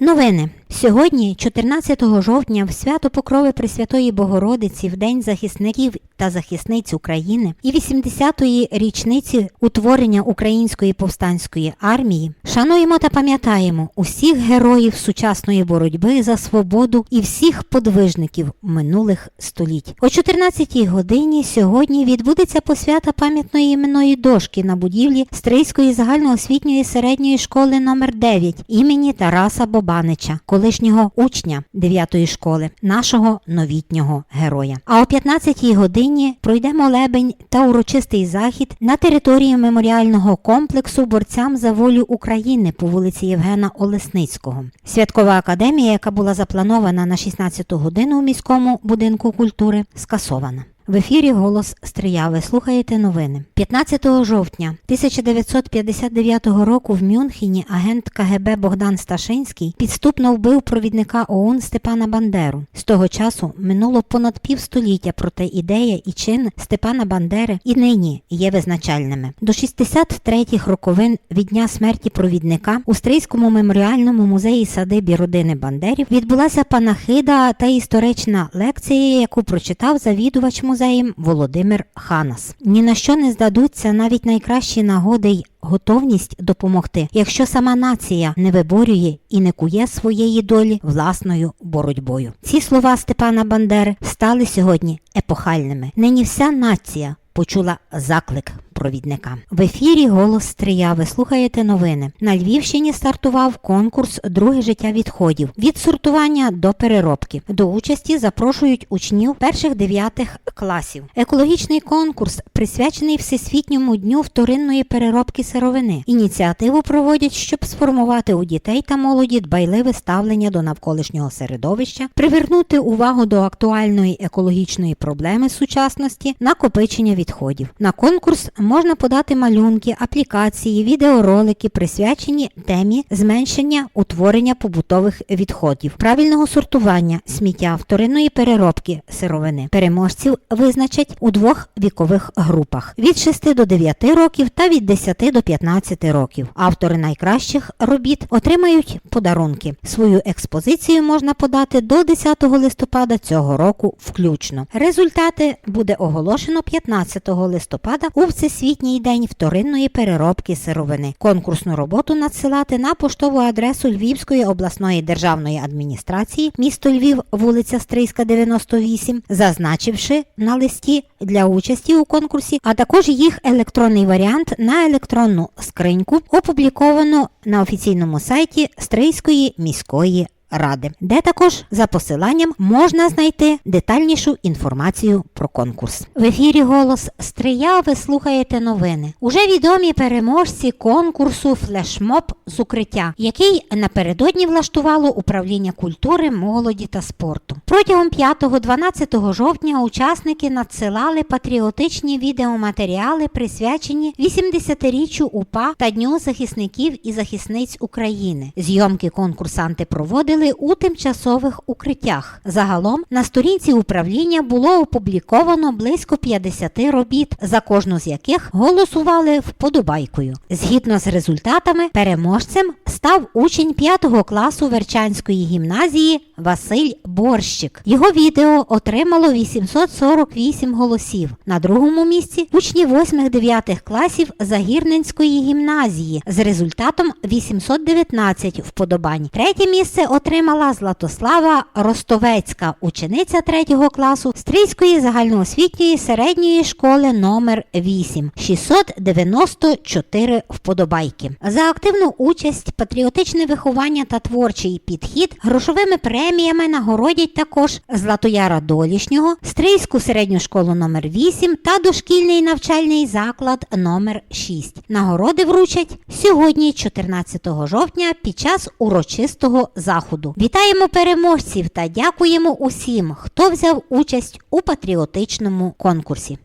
Новини. Сьогодні, 14 жовтня, в свято Покрови Пресвятої Богородиці, в День захисників та захисниць України і 80-ї річниці утворення Української повстанської армії, шануємо та пам'ятаємо усіх героїв сучасної боротьби за свободу і всіх подвижників минулих століть. О 14-й годині сьогодні відбудеться посвята пам'ятної іменної дошки на будівлі Стрийської загальноосвітньої середньої школи номер 9 імені Тараса Бобанича, колишнього учня 9-ї школи, нашого новітнього героя. А о 15-й годині пройде молебень та урочистий захід на території меморіального комплексу борцям за волю України по вулиці Євгена Олесницького. Святкова академія, яка була запланована на 16 годину у міському будинку культури, скасована. В ефірі голос Стрия. Ви слухаєте новини. 15 жовтня 1959 року в Мюнхені агент КГБ Богдан Сташинський підступно вбив провідника ОУН Степана Бандеру. З того часу минуло понад півстоліття, проте ідея і чин Степана Бандери і нині є визначальними. До 63-х роковин від дня смерті провідника у Стрийському меморіальному музеї садибі родини Бандерів відбулася панахида та історична лекція, яку прочитав завідувач музею Володимир Ханас. Ні на що не здадуться навіть найкращі нагоди й готовність допомогти, якщо сама нація не виборює і не кує своєї долі власною боротьбою. Ці слова Степана Бандери стали сьогодні епохальними. Нині вся нація почула заклик провідника. В ефірі Голос Стрия. Ви слухаєте новини. На Львівщині стартував конкурс Друге життя відходів від сортування до переробки. До участі запрошують учнів перших дев'ятих класів. Екологічний конкурс присвячений Всесвітньому дню вторинної переробки сировини. Ініціативу проводять, щоб сформувати у дітей та молоді дбайливе ставлення до навколишнього середовища, привернути увагу до актуальної екологічної проблеми сучасності, накопичення відходів. На конкурс можна подати малюнки, аплікації, відеоролики, присвячені темі зменшення утворення побутових відходів, правильного сортування сміття, вторинної переробки сировини. Переможців визначать у двох вікових групах від 6 до 9 років та від 10 до 15 років. Автори найкращих робіт отримають подарунки. Свою експозицію можна подати до 10 листопада цього року включно. Результати буде оголошено 15 листопада у Всесвітній день вторинної переробки сировини. Конкурсну роботу надсилати на поштову адресу Львівської обласної державної адміністрації, місто Львів, вулиця Стрийська, 98, зазначивши на листі для участі у конкурсі, а також їх електронний варіант на електронну скриньку, опубліковано на офіційному сайті Стрийської міської ради, де також за посиланням можна знайти детальнішу інформацію про конкурс. В ефірі голос Стрия. Ви слухаєте новини. Уже відомі переможці конкурсу флешмоб з укриття, який напередодні влаштувало управління культури, молоді та спорту. Протягом 5-12 жовтня учасники надсилали патріотичні відеоматеріали, присвячені 80-річчю УПА та Дню захисників і захисниць України. Зйомки конкурсанти проводили у тимчасових укриттях. Загалом на сторінці управління було опубліковано близько 50 робіт, за кожну з яких голосували вподобайкою. Згідно з результатами, переможцем став учень 5 класу Верчанської гімназії Василь Борщик. Його відео отримало 848 голосів. На другому місці учні 8-9 класів Загірненської гімназії з результатом 819 вподобань. Третє місце отримала Златослава Ростовецька, учениця 3 класу Стрийської загальноосвітньої середньої школи номер 8 694 вподобайки. За активну участь, патріотичне виховання та творчий підхід грошовими преміями нагородять також Златояра Долішнього, Стрийську середню школу номер 8 та дошкільний навчальний заклад номер 6. Нагороди вручать сьогодні, 14 жовтня, під час урочистого заходу. Вітаємо переможців та дякуємо усім, хто взяв участь у патріотичному конкурсі.